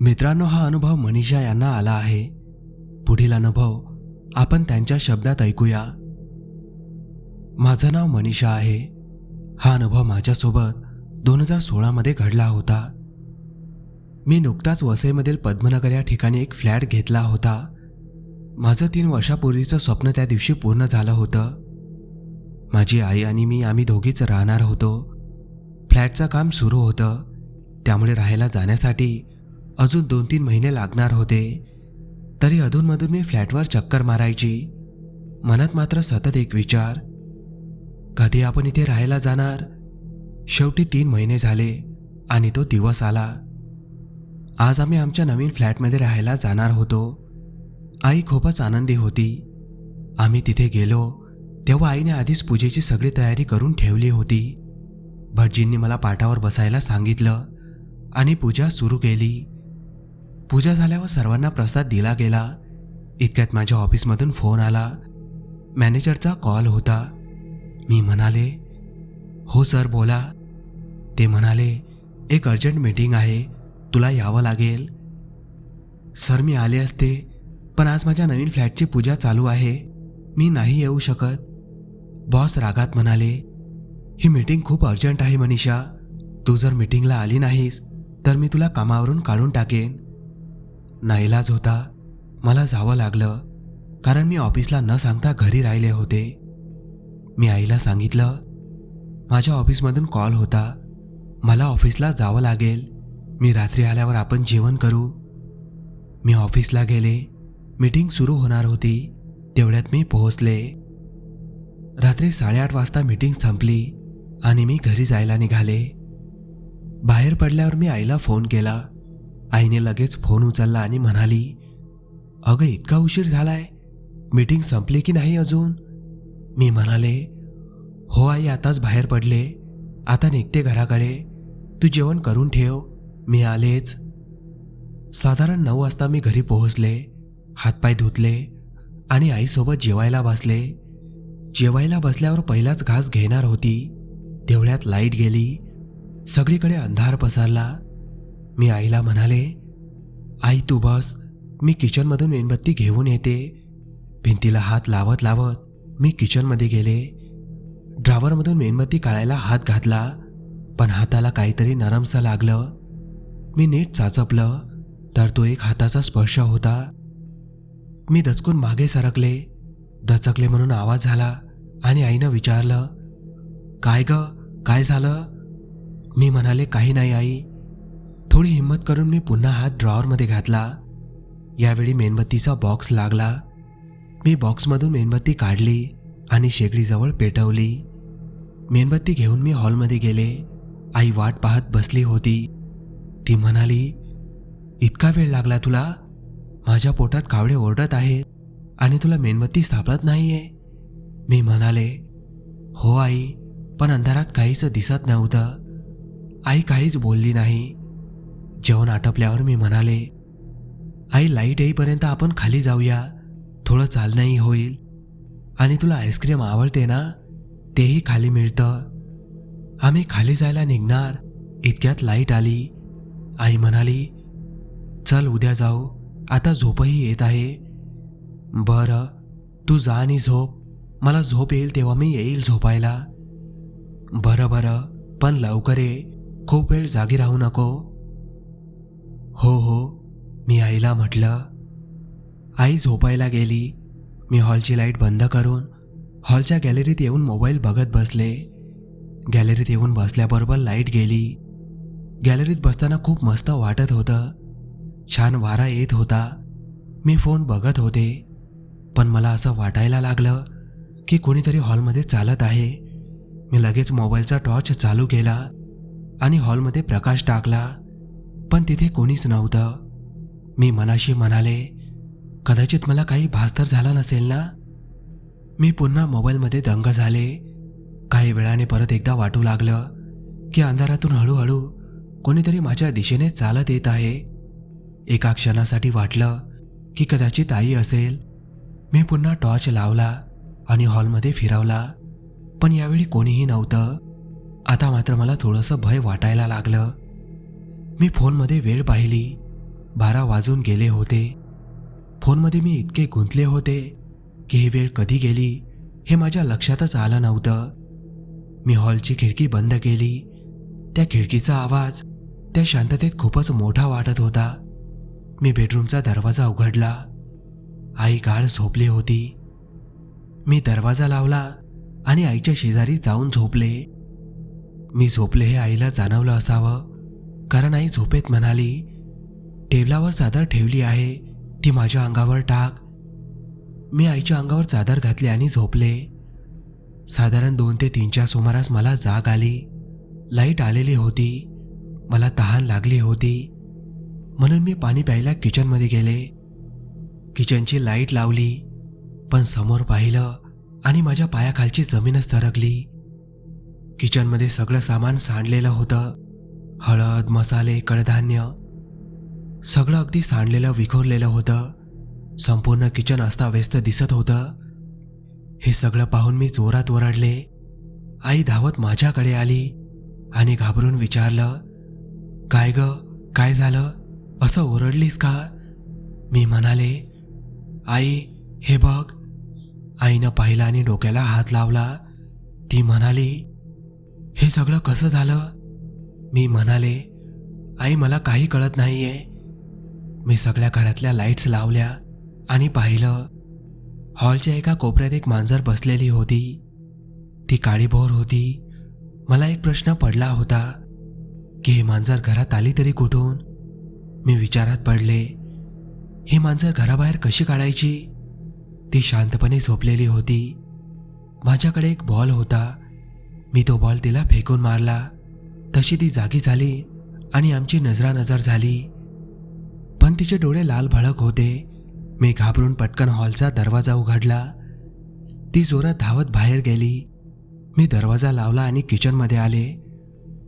मित्रांनो हा अनुभव मनीषा यांना आला आहे. पुढील अनुभव आपण त्यांच्या शब्दात ऐकूया. माझं नाव मनीषा आहे. हा अनुभव माझ्यासोबत दोन हजार सोळामध्ये घडला होता. मी नुकताच वसईमधील पद्मनगर या ठिकाणी एक फ्लॅट घेतला होता. माझं तीन वर्षापूर्वीचं स्वप्न त्या दिवशी पूर्ण झालं होतं. माझी आई आणि मी आम्ही दोघीच राहणार होतो. फ्लॅटचं काम सुरू होतं. त्यामुळे राहायला जाण्यासाठी अजून दोन तीन महिने लागणार होते. तरी अधूनमधून मी फ्लॅटवर चक्कर मारायची. मनात मात्र सतत एक विचार. कधी आपण इथे राहायला जाणार? शेवटी तीन महिने झाले आणि तो दिवस आला. आज आम्ही आमच्या नवीन फ्लॅटमध्ये राहायला जाणार होतो. आई खूपच आनंदी होती. आम्ही तिथे गेलो तेव्हा आईने आधीच पूजेची सगळी तयारी करून ठेवली होती. भटजींनी मला पाठावर बसायला सांगितलं आणि पूजा सुरू केली. पूजा झाल्यावर सर्वांना प्रसाद दिला गेला. इतक्यात माझ्या ऑफिसमधून फोन आला. मॅनेजरचा कॉल होता. मी म्हणाले हो सर बोला. ते म्हणाले एक अर्जंट मीटिंग आहे तुला यावं लागेल. सर मी आले असते. पण आज माझ्या नवीन फ्लॅटची पूजा चालू आहे. मी नाही येऊ शकत. बॉस रागात म्हणाले ही मीटिंग खूप अर्जंट आहे मनीषा. तू जर मीटिंगला आली नाहीस तर मी तुला कामावरून काढून टाकेन. नाईलाज होता. मला जावं लागलं कारण मी ऑफिसला न सांगता घरी राहिले होते. मी आईला सांगितलं माझ्या ऑफिसमधून कॉल होता. मला ऑफिसला जावं लागेल. मी रात्री आल्यावर आपण जेवण करू. मी ऑफिसला गेले. मीटिंग सुरू होणार होती तेवढ्यात मी पोहोचले. रात्री साडेआठ वाजता मीटिंग संपली आणि मी घरी जायला निघाले. बाहेर पडल्यावर मी आईला फोन केला. आईने लगेच फोन उचलला आणि म्हणाली अगं इतका उशीर झालाय? मीटिंग संपली की नाही अजून? मी म्हणाले हो आई आताच बाहेर पडले. आता निघते घराकडे. तू जेवण करून ठेव. मी आलेच. साधारण नऊ वाजता मी घरी पोहोचले. हातपाय धुतले आणि आईसोबत जेवायला बसले. जेवायला बसल्यावर पहिलाच घास घेणार होती. तेवढ्यात लाइट गेली. सगळीकडे अंधार पसरला. मी आईला म्हणाले आई तू बस मी किचनमधून मेणबत्ती घेऊन येते. भिंतीला हात लावत लावत मी किचनमध्ये गेले. ड्रावरमधून मेणबत्ती काढायला हात घातला पण हाताला काहीतरी नरमसं लागलं. मी नीट चाचपलं तर तो एक हाताचा स्पर्श होता. मी दचकून मागे सरकले. दचकले म्हणून आवाज झाला आणि आईनं विचारलं काय ग? काय झालं? मी म्हणाले काही नाही आई. थोडी हिंमत करून मी पुन्हा हात ड्रॉवरमध्ये घातला. यावेळी मेणबत्तीचा बॉक्स लागला. मी बॉक्समधून मेणबत्ती काढली आणि शेगडीजवळ पेटवली. मेणबत्ती घेऊन मी हॉलमध्ये गेले. आई वाट पाहत बसली होती. ती म्हणाली इतका वेळ लागला तुला? माझ्या पोटात कावडे ओरडत आहेत आणि तुला मेणबत्ती सापडत नाहीये. मी म्हणाले हो आई पण अंधारात काहीच दिसत नव्हतं. आई काहीच बोलली नाही. जेवण आटपल्यावर मी म्हणाले आई लाइट येईपर्यंत आपण खाली जाऊया. थोडं चालणंही होईल. आणि तुला आईस्क्रीम आवडते ना? तेही खाली मिळतं. आम्ही खाली जायला निघणार. इतक्यात लाइट आली. आई म्हणाली चल उद्या जाऊ. आता झोपही येत आहे. बरं तू जा आणि झोप. मला झोप येईल तेव्हा मी येईल झोपायला. बरं बरं पण लवकर ये. खूप वेळ जागी राहू नको. हो हो मी आईला म्हटलं. आई झोपायला गेली. मी हॉलची लाइट बंद करून हॉलच्या गॅलरीत येऊन मोबाईल बघत बसले. गॅलरीत येऊन बसल्याबरोबर लाइट गेली. गॅलरीत बसताना खूप मस्त वाटत होतं. छान वारा येत होता. मी फोन बघत होते. पण मला असं वाटायला लागलं की कोणीतरी हॉलमध्ये चालत आहे. मी लगेच मोबाईलचा टॉर्च चालू केला आणि हॉलमध्ये प्रकाश टाकला. पण तिथे कोणीच नव्हतं. मी मनाशी म्हणाले कदाचित मला काही भास तर झाला नसेल ना? मी पुन्हा मोबाईलमध्ये दंग झाले. काही वेळाने परत एकदा वाटू लागलं की अंधारातून हळूहळू कोणीतरी माझ्या दिशेने चालत येत आहे. एका क्षणासाठी वाटलं की कदाचित आई असेल. मी पुन्हा टॉर्च लावला आणि हॉलमध्ये फिरवला पण यावेळी कोणीही नव्हतं. आता मात्र मला थोडंसं भय वाटायला लागलं. मी फोनमध्ये वेळ पाहिली. बारा वाजून गेले होते. फोनमध्ये मी इतके गुंतले होते की ही वेळ कधी गेली हे माझ्या लक्षातच आलं नव्हतं. मी हॉलची खिडकी बंद केली. त्या खिडकीचा आवाज त्या शांततेत खूपच मोठा वाटत होता. मी बेडरूमचा दरवाजा उघडला. आई गाळ झोपली होती. मी दरवाजा लावला आणि आईच्या शेजारी जाऊन झोपले. मी झोपले हे आईला जाणवलं असावं कारण आई झोपेत म्हणाली टेबलावर चादर ठेवली आहे ती माझ्या अंगावर टाक. मी आईच्या अंगावर चादर घातली आणि झोपले. साधारण दोन ते तीनच्या सुमारास मला जाग आली. लाइट आलेली होती. मला तहान लागली होती. म्हणून मी पाणी प्यायला किचनमध्ये गेले. किचनची लाइट लावली पण समोर पाहिलं आणि माझ्या पायाखालची जमीनच तरकली. किचनमध्ये सगळं सामान सांडलेलं होतं. हळद मसाले कडधान्य सगळं अगदी सांडलेलं विखुरलेलं होतं. संपूर्ण किचन अस्ताव्यस्त दिसत होतं. हे सगळं पाहून मी जोरात ओरडले. आई धावत माझ्याकडे आली आणि घाबरून विचारलं काय ग? काय झालं? असं ओरडलीस का? मी म्हणाले आई हे बघ. आईनं पाहिलं आणि डोक्याला हात लावला. ती म्हणाली हे सगळं कसं झालं? मी म्हणाले आई मला काही कळत नाहीये. मी सगळ्या घरातल्या लाईट्स लावल्या आणि पाहिलं हॉलच्या एका कोपऱ्यात एक मांजर बसलेली होती. ती काळीभोर होती. मला एक प्रश्न पडला होता की हे मांजर घरात आली तरी कुठून? मी विचारात पडले ही मांजर घराबाहेर कशी काढायची? ती शांतपणे झोपलेली होती. माझ्याकडे एक बॉल होता. मी तो बॉल तिला फेकून मारला. तशी ती जागी झाली आणि आमची नजरानजर झाली. पण तिचे डोळे लाल भडक होते. मी घाबरून पटकन हॉलचा दरवाजा उघडला. ती जोरात धावत बाहेर गेली. मी दरवाजा लावला आणि किचनमध्ये आले.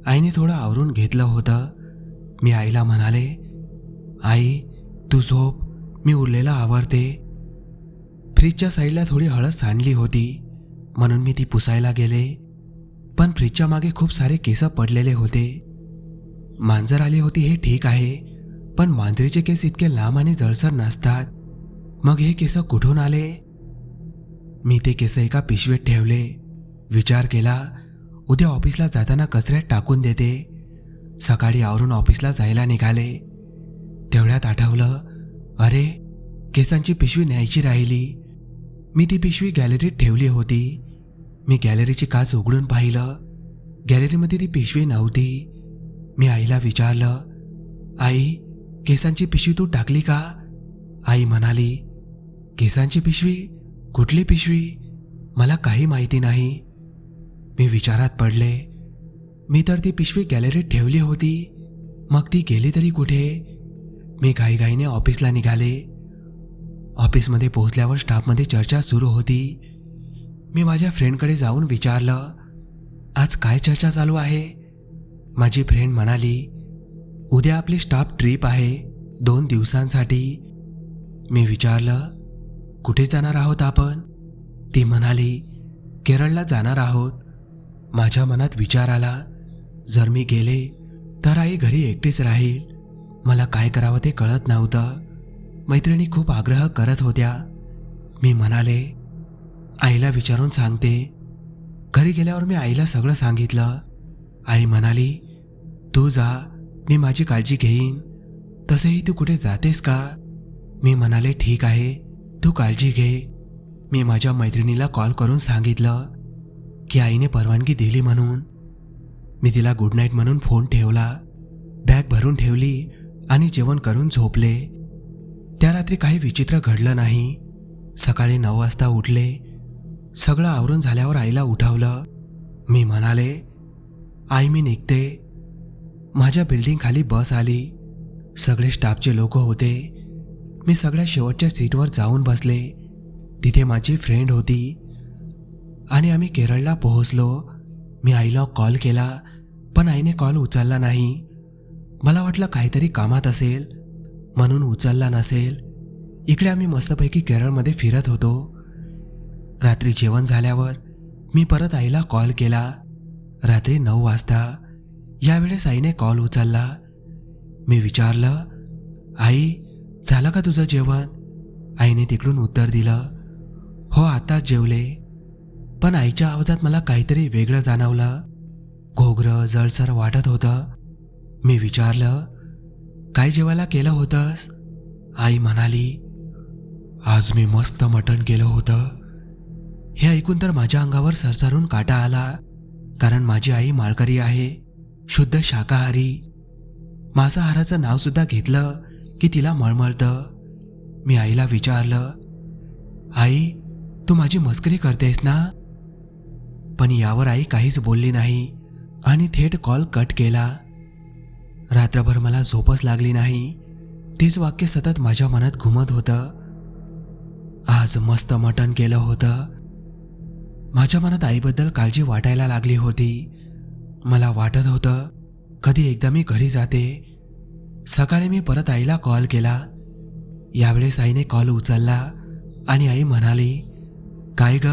आईने थोडं आवरून घेतलं होतं. मी आईला म्हणाले आई तू झोप. मी उरलेला आवरते फ्रीजच्या साईडला थोडी हळद सांडली होती. म्हणून मी ती पुसायला गेले. पण फ्रीजच्या मागे खूप सारे केस पडलेले होते. मांजर आली होती हे ठीक आहे. पण मांजरीचे केस इतके लांब आणि जळसर नसतात. मग हे केस कुठून आले? मी ते केस एका पिशवीत ठेवले. विचार केला उद्या ऑफिसला जाताना कचऱ्यात टाकून देते. सकाळी आवरून ऑफिसला जायला निघाले. तेवढ्यात आठवलं अरे केसांची पिशवी न्यायची राहिली. मी ती पिशवी गॅलरीत ठेवली होती. मी गॅलरीची काच उघडून पाहिलं. गॅलरीमध्ये ती पिशवी नव्हती. मी आईला विचारलं आई केसांची पिशवी तू टाकली का? आई म्हणाली केसांची पिशवी? कुठली पिशवी? मला काही माहिती नाही. मी विचारात पडले मी तर ती पिशवी गॅलरीत ठेवली होती. मग ती गेली तरी कुठे? मी घाईघाईने ऑफिसला निघाले. ऑफिसमध्ये पोहोचल्यावर स्टाफमध्ये चर्चा सुरू होती. मी माझ्या फ्रेंडकडे जाऊन विचारलं आज काय चर्चा चालू आहे? माझी फ्रेंड म्हणाली उद्या आपली स्टाफ ट्रिप आहे दोन दिवसांसाठी. मी विचारलं कुठे जाणार आहोत आपण? ती म्हणाली केरळला जाणार आहोत. माझ्या मनात विचार आला जर मी गेले तर आई घरी एकटीच राहील. मला काय करावं ते कळत नव्हतं. मैत्रिणी खूप आग्रह करत होत्या. मी म्हणाले आईला विचारून सांगते. घरी गेल्यावर मी आईला सगळं सांगितलं. आई म्हणाली तू जा मी माझी काळजी घेईन. तसेही तू कुठे जातेस का? मी म्हणाले ठीक आहे तू काळजी घे. मी माझ्या मैत्रिणीला कॉल करून सांगितलं की आईने परवानगी दिली म्हणून. मी तिला गुड नाईट म्हणून फोन ठेवला. बॅग भरून ठेवली. आणि जेवण करून झोपले. त्या रात्री काही विचित्र घडलं नाही. सकाळी नऊ वाजता उठले. सगळं आवरून झाल्यावर आईला उठवलं. मी म्हणाले आई मी निघते. माझ्या बिल्डिंग खाली बस आली. सगळे स्टाफचे लोक होते. मी सगळ्या शेवटच्या सीटवर जाऊन बसले. तिथे माझी फ्रेंड होती. आणि आम्ही केरळला पोहोचलो. मी आईला कॉल केला पण आईने कॉल उचलला नाही. मला वाटलं काहीतरी कामात असेल म्हणून उचलला नसेल. इकडे आम्ही मस्तपैकी केरळमध्ये फिरत होतो. रात्री जेवण झाल्यावर मी परत आईला कॉल केला. रात्री नऊ वाजता. यावेळेस आईने कॉल उचलला. मी विचारलं आई झालं का तुझं जेवण? आईने तिकडून उत्तर दिलं हो आताच जेवले. पण आईच्या आवाजात मला काहीतरी वेगळं जाणवलं. घोगरं जळसर वाटत होतं. मी विचारलं काय जेवायला केलं होतंस? आई म्हणाली आज मी मस्त मटण केलं होतं. हे ऐकून तर माझ्या अंगावर सरसरून काटा आला कारण माझी आई माळकरी आहे शुद्ध शाकाहारी. मांसाहाराचं नावसुद्धा घेतलं की तिला मळमळतं. मी आईला विचारलं आई तू माझी मस्करी करतेस ना? पण यावर आई काहीच बोलली नाही आणि थेट कॉल कट केला. रात्रभर मला झोपच लागली नाही. तेच वाक्य सतत माझ्या मनात घुमत होतं. आज मस्त मटण केलं होतं. माझ्या मनात आईबद्दल काळजी वाटायला लागली होती. मला वाटत होतं कधी एकदा मी घरी जाते. सकाळी मी परत आईला कॉल केला. यावेळेस आईने कॉल उचलला आणि आई म्हणाली काय ग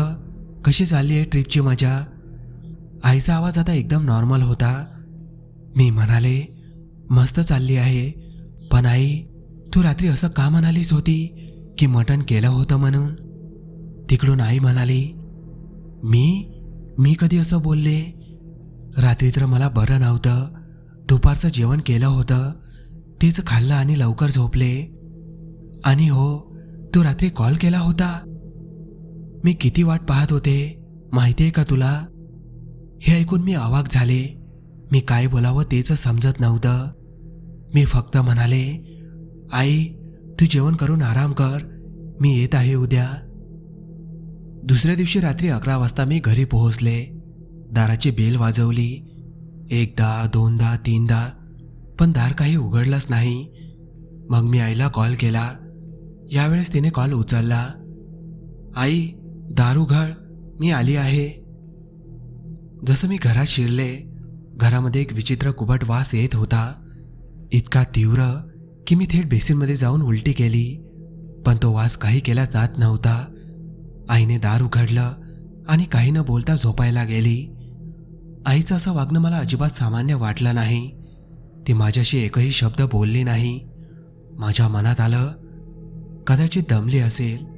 कशी चालली आहे ट्रिपची मजा? आईचा आवाज आता एकदम नॉर्मल होता. मी म्हणाले मस्त चालली आहे. पण आई तू रात्री असं का म्हणालीस होती की मटण केलं होतं म्हणून? तिकडून आई म्हणाली मी? मी कधी असं बोलले? रात्री तर मला बरं नव्हतं. दुपारचं जेवण केलं होतं. तेच खाल्लं आणि लवकर झोपले. आणि हो तू रात्री कॉल केला होता? मी किती वाट पाहत होते माहिती आहे का तुला? हे ऐकून मी अवाक झाले. मी काय बोलावं तेच समजत नव्हतं. मी फक्त म्हणाले आई तू जेवण करून आराम कर मी येत आहे उद्या. दुसऱ्या दिवशी रात्री अकरा वाजता मी घरी पोहोचले. दाराची बेल वाजवली. एकदा दोनदा तीनदा पण दार काही उघडलंच नाही. मग मी आईला कॉल केला. यावेळेस तिने कॉल उचलला. आई दार उघड मी आली आहे. जसं मी घरात शिरले घरामध्ये एक विचित्र कुबट वास येत होता. इतका तीव्र की मी थेट बेसिनमध्ये जाऊन उलटी केली. पण तो वास काही केला जात नव्हता. आईने दार उघडलं आणि काही न बोलता झोपायला गेली. आईचं असं वागणं मला अजिबात सामान्य वाटलं नाही. ती माझ्याशी एकही शब्द बोलली नाही. माझ्या मनात आलं कदाचित दमली असेल.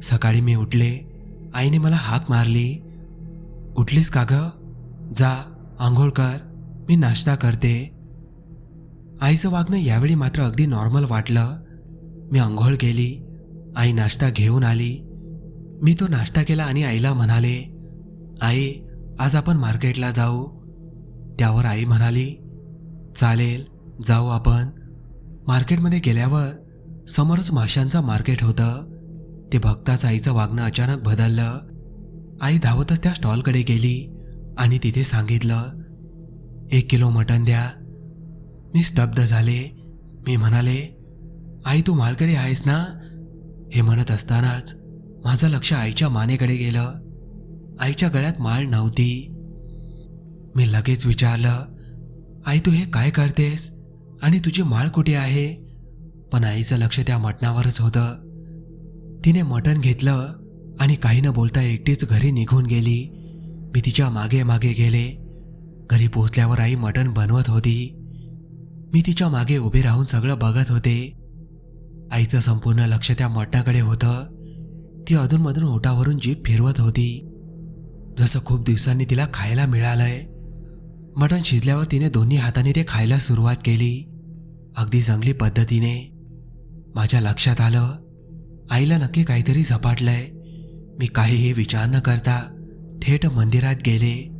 सकाळी मी उठले. आईने मला हाक मारली. उठलीस का ग? जा आंघोळ कर. मी नाश्ता करते. आईचं वागणं यावेळी मात्र अगदी नॉर्मल वाटलं. मी आंघोळ केली आई नाश्ता घेऊन आली. मी तो नाश्ता केला आणि आईला म्हणाले आई आज आपण मार्केटला जाऊ. त्यावर आई म्हणाली चालेल जाऊ आपण. मार्केटमध्ये गेल्यावर समोरच माशांचं मार्केट होतं. ते बघताच आईचं वागणं अचानक बदललं. आई धावतच त्या स्टॉलकडे गेली आणि तिथे सांगितलं एक किलो मटण द्या. मी स्तब्ध झाले. मी म्हणाले आई तू मालकरी आहेस ना? हे म्हणत असतानाच माझं लक्ष आईच्या मानेकडे गेलं. आईच्या गळ्यात माळ नव्हती. मी लगेच विचारलं आई तू हे काय करतेस? आणि तुझी माळ कुठे आहे? पण आईचं लक्ष त्या मटणावरच होतं. तिने मटण घेतलं आणि काही न बोलता एकटीच घरी निघून गेली. मी तिच्यामागे मागे गेले. घरी पोचल्यावर आई मटण बनवत होती. मी तिच्यामागे उभे राहून सगळं बघत होते. आईचं संपूर्ण लक्ष त्या मटणाकडे होतं. ती अधूनमधून ओटावरून जीप फिरवत होती. जसं खूप दिवसांनी तिला खायला मिळालंय. मटण शिजल्यावर तिने दोन्ही हाताने ते खायला सुरुवात केली. अगदी जंगली पद्धतीने. माझ्या लक्षात आलं आईला नक्की काहीतरी झपाटलंय. मी काहीही विचार न करता थेट मंदिरात गेले.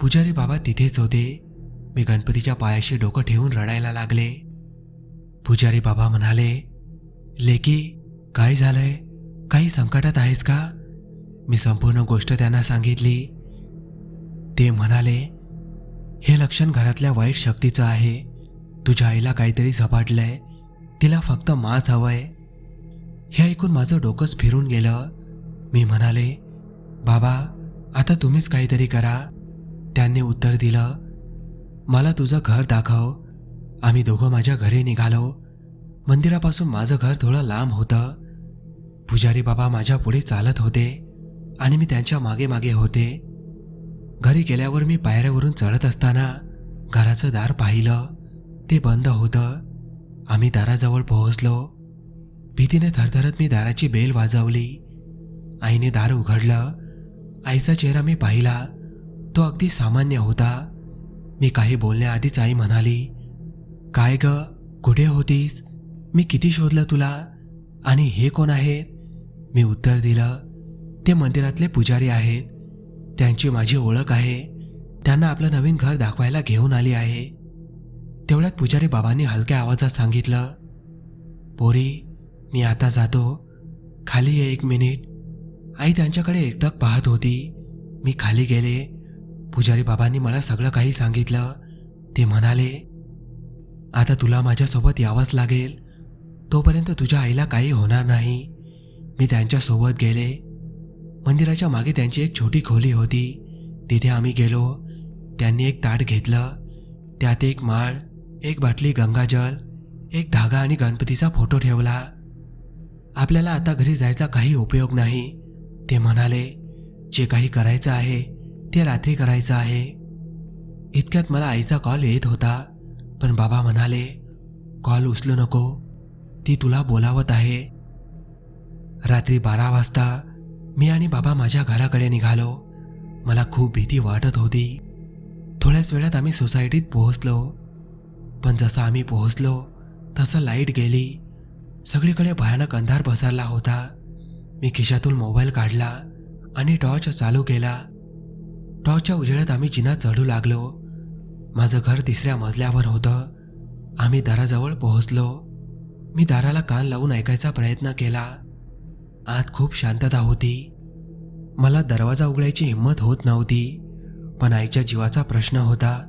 पुजारी बाबा तिथेच होते. मी गणपतीच्या पायाशी डोकं ठेवून रडायला लागले. पुजारी बाबा म्हणाले लेकी काय झालंय? काही संकटात आहेस का? मी संपूर्ण गोष्ट त्यांना सांगितली. ते म्हणाले हे लक्षण घरातल्या वाईट शक्तीचं आहे. तुझ्या आईला काहीतरी झपाटलंय. तिला फक्त मांस हवंय. हे ऐकून माझं डोकंच फिरून गेलं. मी म्हणाले बाबा आता तुम्हीच काहीतरी करा. त्यांनी उत्तर दिलं मला तुझं घर दाखव. आम्ही दोघं माझ्या घरी निघालो. मंदिरापासून माझं घर थोडं लांब होतं. पुजारी बाबा माझ्या पुढे चालत होते आणि मी त्यांच्या मागे मागे होते. घरी गेल्यावर मी पायऱ्यावरून चढत असताना घराचं दार पाहिलं. ते बंद होतं. आम्ही दाराजवळ पोहोचलो. भीतीने थरथरत मी दाराची बेल वाजवली. आईने दार उघडलं. आईचा चेहरा मी पाहिला. तो अगदी सामान्य होता. मी काही बोलण्याआधीच आई म्हणाली काय ग कुठे होतीस? मी किती शोधलं तुला? आणि हे कोण आहेत? मी उत्तर दिलं ते मंदिरातले पुजारी आहेत. त्यांची माझी ओळख आहे. त्यांना आपलं नवीन घर दाखवायला घेऊन आली आहे. तेवढ्यात पुजारी बाबांनी हलक्या आवाजात सांगितलं पोरी मी आता जातो. खाली ये एक मिनिट. आई त्यांच्याकडे एकटक पाहत होती. मी खाली गेले. पुजारी बाबांनी मला सगळं काही सांगितलं. ते म्हणाले आता तुला माझ्यासोबत यावंच लागेल. तोपर्यंत तुझ्या आईला काही होणार नाही. मी त्यांच्यासोबत गेले. मंदिराच्या मागे त्यांची एक छोटी खोली होती. तिथे आम्ही गेलो. त्यांनी एक ताट घेतलं. त्यात एक माळ एक बाटली गंगाजल एक धागा आणि गणपतीचा फोटो ठेवला. आपल्याला आता घरी जायचा काही उपयोग नाही. ते म्हणाले जे काही करायचं आहे ते रात्री करायचं आहे. इतक्यात मला आईचा कॉल येत होता. पण बाबा म्हणाले कॉल उचलू नको. ती तुला बोलावत आहे. रात्री बारा वाजता मी आणि बाबा माझ्या घराकडे निघालो. मला खूप भीती वाटत होती. थोड्याच वेळात आम्ही सोसायटीत पोहोचलो. पण जसं आम्ही पोहोचलो तसं लाइट गेली. सगळीकडे भयानक अंधार पसरला होता. मी खिशातून मोबाईल काढला आणि टॉर्च चालू केला. गावच्या उजेडात आम्ही जिना चढू लागलो. माझं घर तिसऱ्या मजल्यावर होतं. आम्ही दाराजवळ पोहोचलो. मी दाराला कान लावून ऐकायचा प्रयत्न केला. आत खूप शांतता होती. मला दरवाजा उघडायची हिंमत होत नव्हती पण आईच्या जीवाचा प्रश्न होता.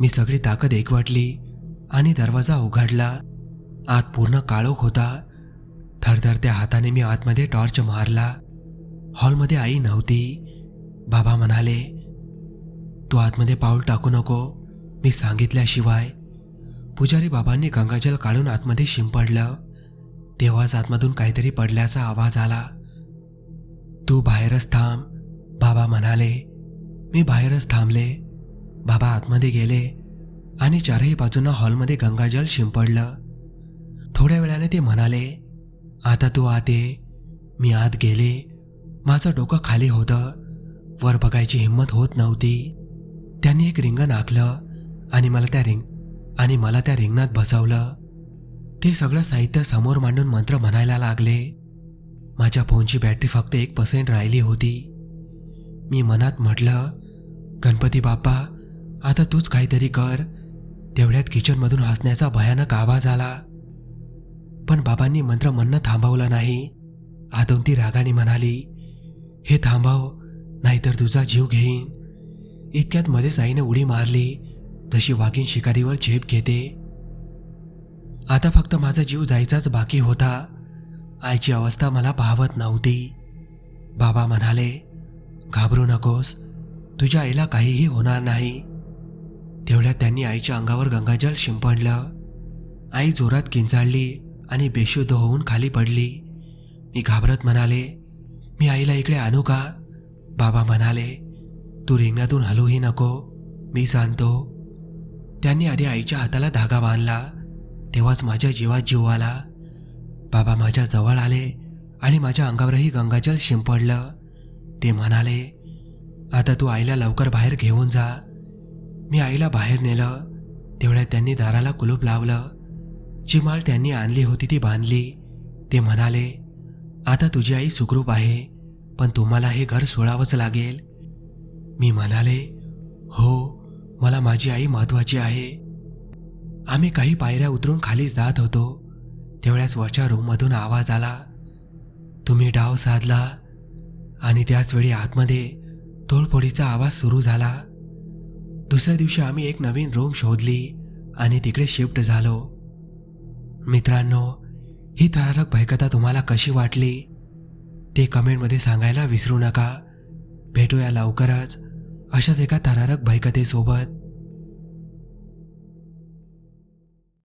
मी सगळी ताकद एकवटली आणि दरवाजा उघडला. आत पूर्ण काळोख होता. थरथरत्या हाताने मी आतमध्ये टॉर्च मारला. हॉलमध्ये आई नव्हती. बाबा म्हणाले तू आतमध्ये पाऊल टाकू नको. मी सांगितल्याशिवाय. पुजारी बाबांनी गंगाजल काढून आतमध्ये शिंपडलं. तेव्हाच आतमधून काहीतरी पडल्याचा आवाज आला. तू बाहेरच थांब बाबा म्हणाले. मी बाहेरच थांबले. बाबा आतमध्ये गेले आणि चारही बाजूंना हॉलमध्ये गंगाजल शिंपडलं. थोड्या वेळाने ते म्हणाले आता तू आत ये. मी आत गेले. माझं डोकं खाली होतं. वर बघायची हिंमत होत नव्हती. त्यांनी एक रिंगण आखलं आणि मला त्या रिंग आणि मला त्या रिंगणात बसवलं. ते सगळं साहित्य समोर मांडून मंत्र म्हणायला लागले. माझ्या फोनची बॅटरी फक्त एक पर्सेंट राहिली होती. मी मनात म्हटलं गणपती बाप्पा आता तूच काहीतरी कर. तेवढ्यात किचनमधून हसण्याचा भयानक आवाज आला. पण बाबांनी मंत्र म्हणणं थांबवलं नाही. आदोंती ती रागाने म्हणाली हे थांबव नाहीतर तुझा जीव घेईन. इतक्यात मध्येच आईने उडी मारली. तशी वाघीण शिकारीवर झेप घेते. आता फक्त माझा जीव जायचाच बाकी होता. आईची अवस्था मला पाहवत नव्हती. बाबा म्हणाले घाबरू नकोस. तुझ्या आईला काहीही होणार नाही. तेवढ्यात त्यांनी आईच्या अंगावर गंगाजल शिंपडलं. आई जोरात किंचाळली आणि बेशुद्ध होऊन खाली पडली. मी घाबरत म्हणाले मी आईला इकडे आणू का? बाबा म्हणाले तू रिंगणातून हलूही नको मी सांगतो. त्यांनी आधी आईच्या हाताला धागा बांधला तेव्हाच माझ्या जीवात जीव आला. बाबा माझ्या जवळ आले आणि माझ्या अंगावरही गंगाजल शिंपडलं. ते म्हणाले आता तू आईला लवकर बाहेर घेऊन जा. मी आईला बाहेर नेलं तेवढ्यात त्यांनी दाराला कुलूप लावलं. जी माळ त्यांनी आणली होती ती बांधली. ते म्हणाले आता तुझी आई सुखरूप आहे. पण तुम्हाला हे घर सोडावंच लागेल. मी म्हणाले हो मला माझी आई महत्वाची आहे. आम्ही काही पायऱ्या उतरून खाली जात होतो. तेवढ्याच वरच्या रूममधून आवाज आला तुम्ही डाव साधला. आणि त्याच वेळी आतमध्ये तोडफोडीचा आवाज सुरू झाला. दुसऱ्या दिवशी आम्ही एक नवीन रूम शोधली आणि तिकडे शिफ्ट झालो. मित्रांनो ही थरारक भयकथा तुम्हाला कशी वाटली? ते कमेंटमध्ये सांगायला विसरू नका. भेटूया लवकरच. अशाच एका थरारक भयकथेसोबत.